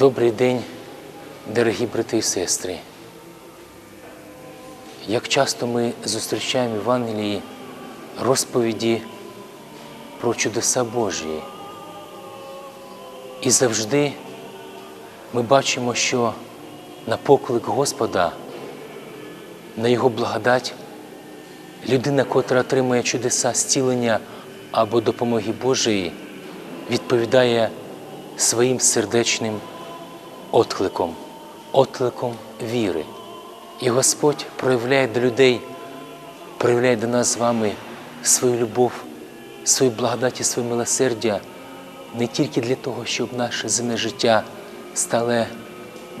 Добрий день, дорогі брати і сестри. Як часто ми зустрічаємо в Євангелії розповіді про чудеса Божі. І завжди ми бачимо, що на поклик Господа, на Його благодать, людина, котра отримує чудеса зцілення або допомоги Божої, відповідає своїм сердечним откликом, откликом віри. І Господь проявляє до людей, проявляє до нас з вами свою любов, свою благодать і своє милосердя не тільки для того, щоб наше земне життя стало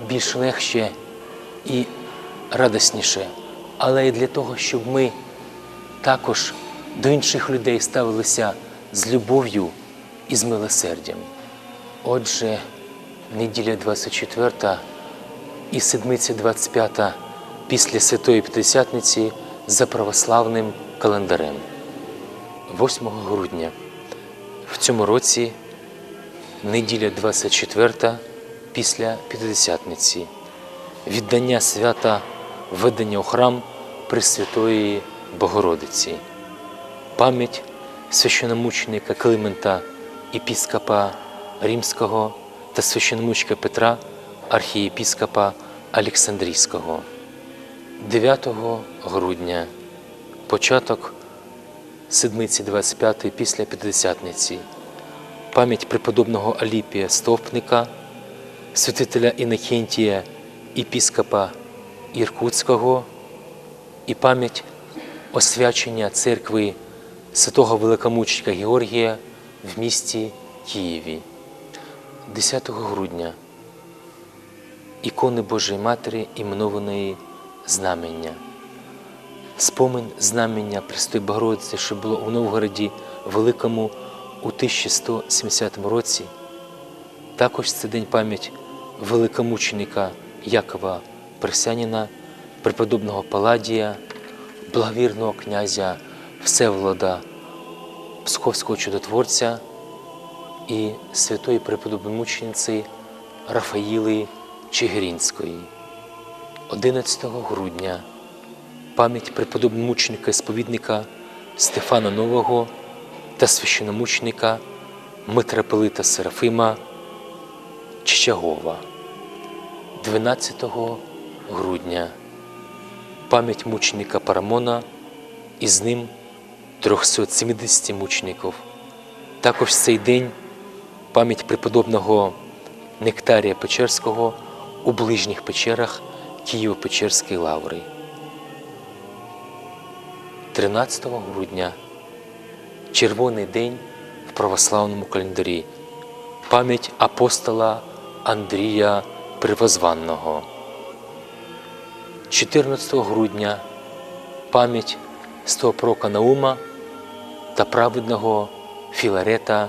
більш легше і радісніше, але й для того, щоб ми також до інших людей ставилися з любов'ю і з милосердям. Отже, неділя 24 і седмиця 25 після Святої П'ятдесятниці за православним календарем. 8 грудня. В цьому році неділя 24 після П'ятдесятниці, віддання свята введення у храм Пресвятої Богородиці, пам'ять священомученика Климента, епіскопа Римського та священомучка Петра, архієпіскопа Олександрійського. 9 грудня, початок седмиці 25 після П'ятдесятниці, пам'ять преподобного Аліпія Стовпника, святителя Інокентія, епіскопа Іркутського і пам'ять освячення церкви святого великомученика Георгія в місті Києві. 10 грудня ікони Божої Матері іменованої знамення. Спомин знамення Престої Богородиці, що було у Новгороді Великому у 1170 році. Також це день пам'ять великомученика Якова Пресяніна, преподобного Паладія, благовірного князя Всеволода, Псковського чудотворця і святої преподобномученіці Рафаїли Чигиринської. 11 грудня пам'ять преподобномученика і сповідника Стефана Нового та священомученика митрополита Серафима Чичагова. 12 грудня пам'ять мученика Парамона і з ним 370 мучеників. Також цей день пам'ять преподобного Нектарія Печерського у ближніх печерах Києво-Печерської лаври. 13 грудня червоний день в православному календарі. Пам'ять апостола Андрія Привозванного. 14 грудня пам'ять святого пророка Наума та праведного Філарета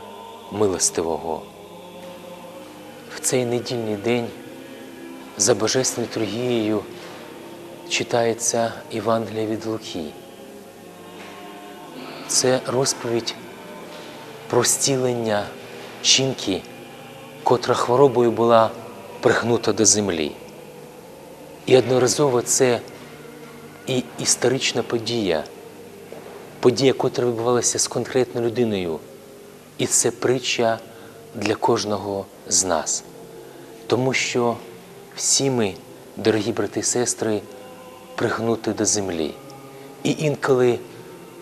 Милостивого. В цей недільний день за Божественною літургією читається Євангелія від Луки. Це розповідь про зцілення жінки, котра хворобою була пригнута до землі. І одноразово це і історична подія, подія, котра відбувалася з конкретною людиною. І це притча для кожного з нас. Тому що всі ми, дорогі брати і сестри, пригнуті до землі. І інколи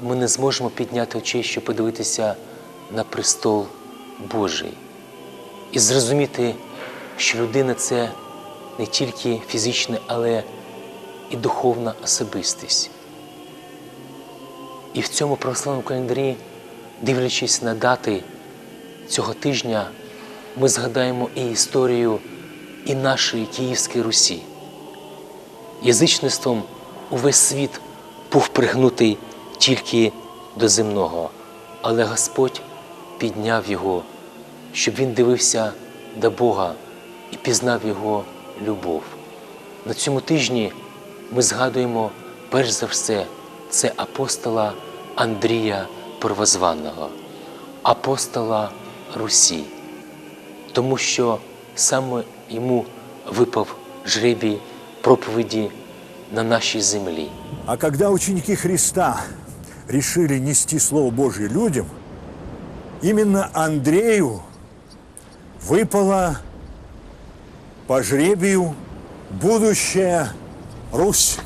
ми не зможемо підняти очей, щоб подивитися на престол Божий і зрозуміти, що людина це не тільки фізична, але і духовна особистість. І в цьому православному календарі, дивлячись на дати цього тижня, ми згадаємо і історію і нашої Київської Русі. Язичництвом увесь світ був пригнутий тільки до земного, але Господь підняв його, щоб він дивився до Бога і пізнав Його любов. На цьому тижні ми згадуємо перш за все це апостола Андрія Первозванного, апостола Русі, тому що саме йому випав жребій проповіді на нашій землі. А когда ученики Христа решили нести Слово Божье людям, именно Андрею выпала по жребию будущая Русь.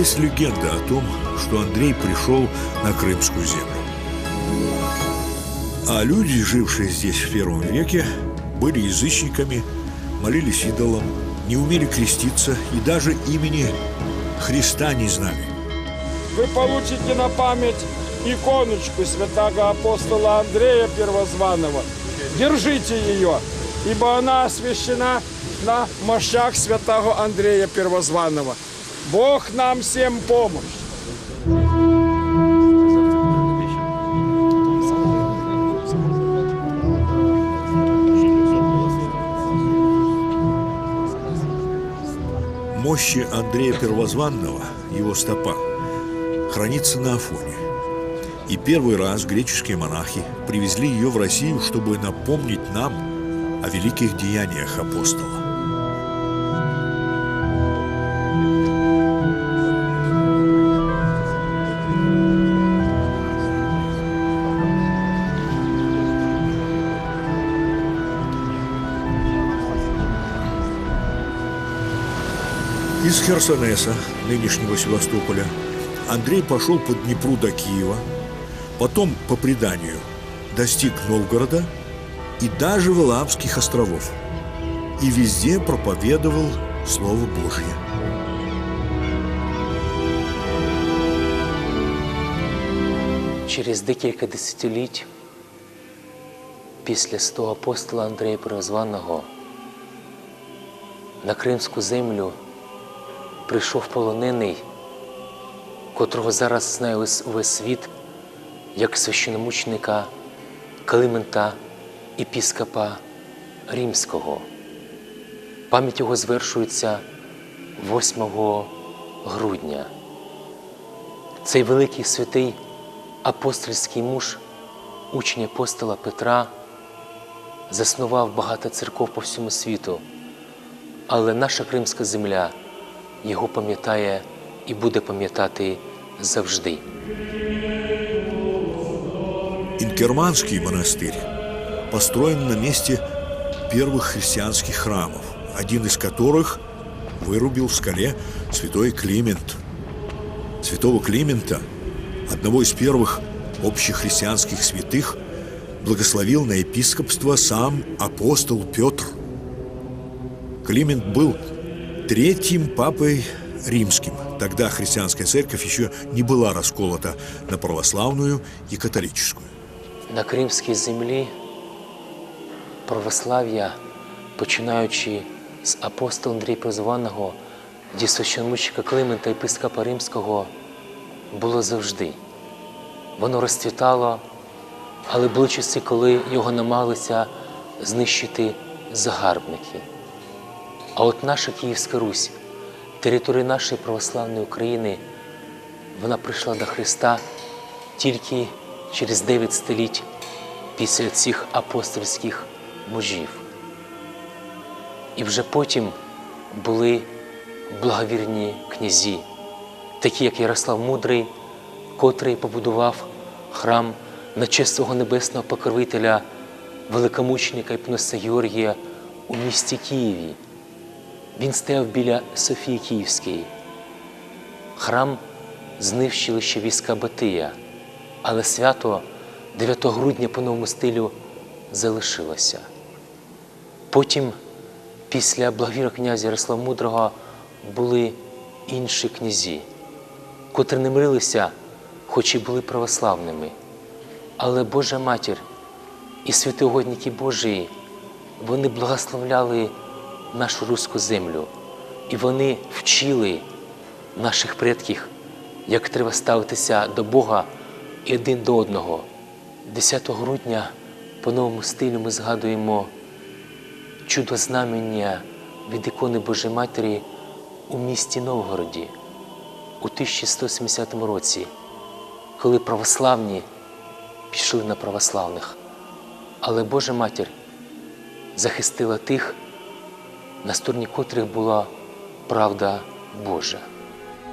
Есть легенда о том, что Андрей пришел на Крымскую землю. А люди, жившие здесь в первом веке, были язычниками, молились идолам, не умели креститься и даже имени Христа не знали. вы получите на память иконочку святого апостола Андрея Первозванного. Держите ее, ибо она освящена на мощах святого Андрея Первозванного. Бог нам всем помощь. Мощи Андрея Первозванного, его стопа, хранится на Афоне. И первый раз греческие монахи привезли ее в Россию, чтобы напомнить нам о великих деяниях апостола. Из Херсонеса, нынешнего Севастополя, Андрей пошел по Днепру до Киева, потом, по преданию, достиг Новгорода и даже Валаамских островов. И везде проповедовал Слово Божье. Через декілька десятиліть після свого апостола Андрея Первозваного на Кримську землю прийшов полонений, котрого зараз знає весь, світ як священомучника Климента епіскопа Римського. Пам'ять його звершується 8 грудня. Цей великий святий апостольський муж, учень апостола Петра, заснував багато церков по всьому світу, але наша кримська земля його пам'ятає і буде пам'ятати завжди. Инкерманский монастырь построен на месте первых христианских храмов, один из которых вырубил в скале святой Климент. Святого Климента, одного из первых общехристианских святых, благословил на епископство сам апостол Петр. Климент был третьим папой римским. Тогда христианская церковь еще не была расколота на православную и католическую. На кримській землі православ'я, починаючи з апостола Андрія Прозваного, ді священмучника Климента єпископа Римського, було завжди. Воно розцвітало, але були часи, коли його намагалися знищити загарбники. А от наша Київська Русь, територія нашої православної України, вона прийшла до Христа тільки через 9 століть після цих апостольських мужів. І вже потім були благовірні князі, такі як Ярослав Мудрий, котрий побудував храм на честь свого небесного покровителя, великомученика Іпноса Георгія у місті Києві. Він стояв біля Софії Київської. Храм знищили ще війська Батия, але свято 9 грудня по новому стилю залишилося. Потім, після благовірного князя Ярослава Мудрого, були інші князі, котрі не мирилися, хоч і були православними. Але Божа Матір і святоугодники Божії, вони благословляли нашу руську землю, і вони вчили наших предків, як треба ставитися до Бога і один до одного. 10 грудня по новому стилю ми згадуємо чудо знамення від ікони Божої Матері у місті Новгороді у 1170 році, коли православні пішли на православних. Але Божа матір захистила тих, на стороні котрих була правда Божа.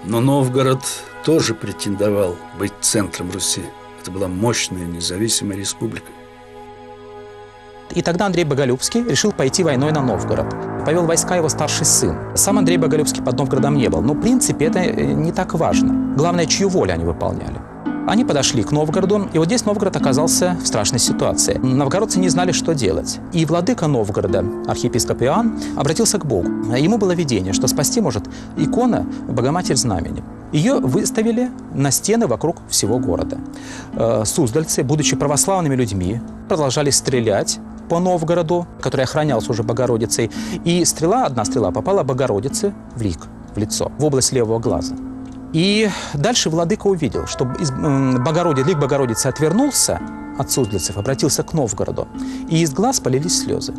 Но Новгород тоже претендовал быть центром Руси. Это была мощная независимая республика. И тогда Андрей Боголюбский решил пойти войной на Новгород. Повел войска его старший сын. Сам Андрей Боголюбский под Новгородом не был. Но, в принципе, это э, не так важно. Главное, чью волю они выполняли. Они подошли к Новгороду, и вот здесь Новгород оказался в страшной ситуации. Новгородцы не знали, что делать. И владыка Новгорода, архиепископ Иоанн, обратился к Богу. Ему было видение, что спасти может икона Богоматерь Знамени. Ее выставили на стены вокруг всего города. Э, Суздальцы, будучи православными людьми, продолжали стрелять по Новгороду, который охранялся уже Богородицей. И стрела, одна стрела попала Богородице в лик, в лицо, в область левого глаза. И дальше владыка увидел, что из м, Богороди- лик Богородицы отвернулся от суздальцев, обратился к Новгороду, и из глаз полились слезы.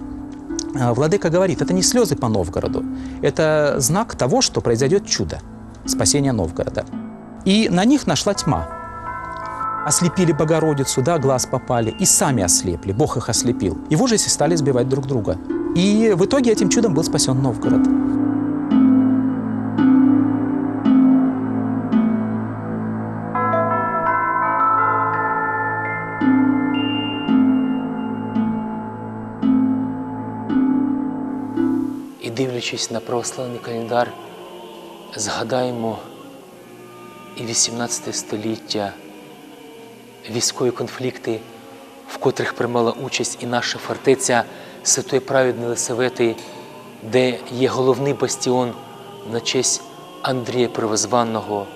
А Владыка говорит, это не слезы по Новгороду, это знак того, что произойдет чудо, спасение Новгорода. И на них нашла тьма. Ослепили Богородицу, да, глаз попали, и сами ослепли, Бог их ослепил. И в ужасе стали сбивать друг друга. И в итоге этим чудом был спасен Новгород. Дивлячись на православний календар, згадаємо і 18 століття, військові конфлікти, в котрих приймала участь і наша фортеця Святої Праведної Лисавети, де є головний бастіон на честь Андрія Первозванного.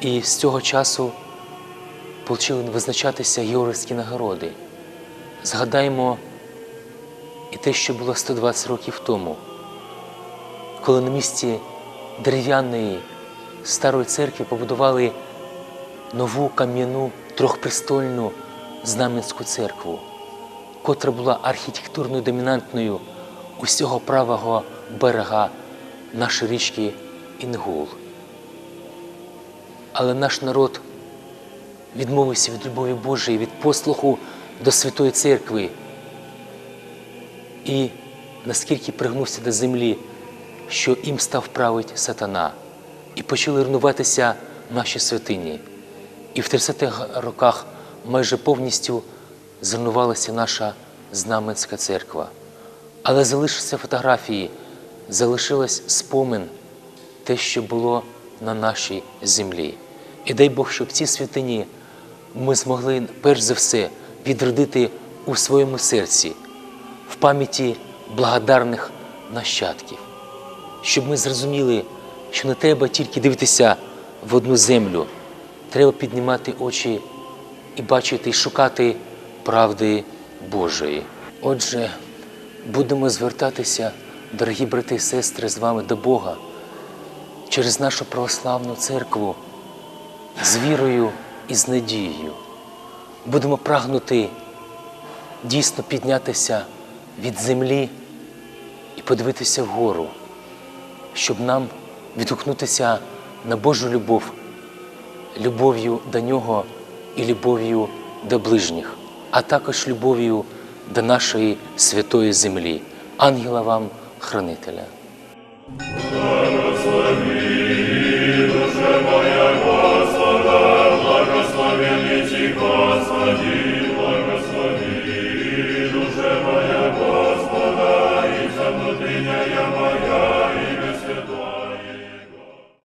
І з цього часу почали визначатися георгівські нагороди. Згадаємо і те, що було 120 років тому, коли на місці дерев'яної старої церкви побудували нову кам'яну трьохпрестольну знаменську церкву, котра була архітектурною домінантною усього правого берега нашої річки Інгул. Але наш народ відмовився від любові Божої, від послуху до Святої Церкви і наскільки пригнувся до землі, що їм став править сатана, і почали руйнуватися наші святині. І в 30-х роках майже повністю зруйнувалася наша знаменська церква. Але залишилися фотографії, залишилась спомин те, що було на нашій землі. І дай Бог, щоб ці святині ми змогли перш за все відродити у своєму серці в пам'яті благодарних нащадків, щоб ми зрозуміли, що не треба тільки дивитися в одну землю, треба піднімати очі і бачити, і шукати правди Божої. Отже, будемо звертатися, дорогі брати і сестри, з вами до Бога через нашу православну церкву з вірою і з надією. Будемо прагнути дійсно піднятися від землі і подивитися вгору, щоб нам відгукнутися на Божу любов, любов'ю до Нього і любов'ю до ближніх, а також любов'ю до нашої святої землі. Ангела вам, хранителя.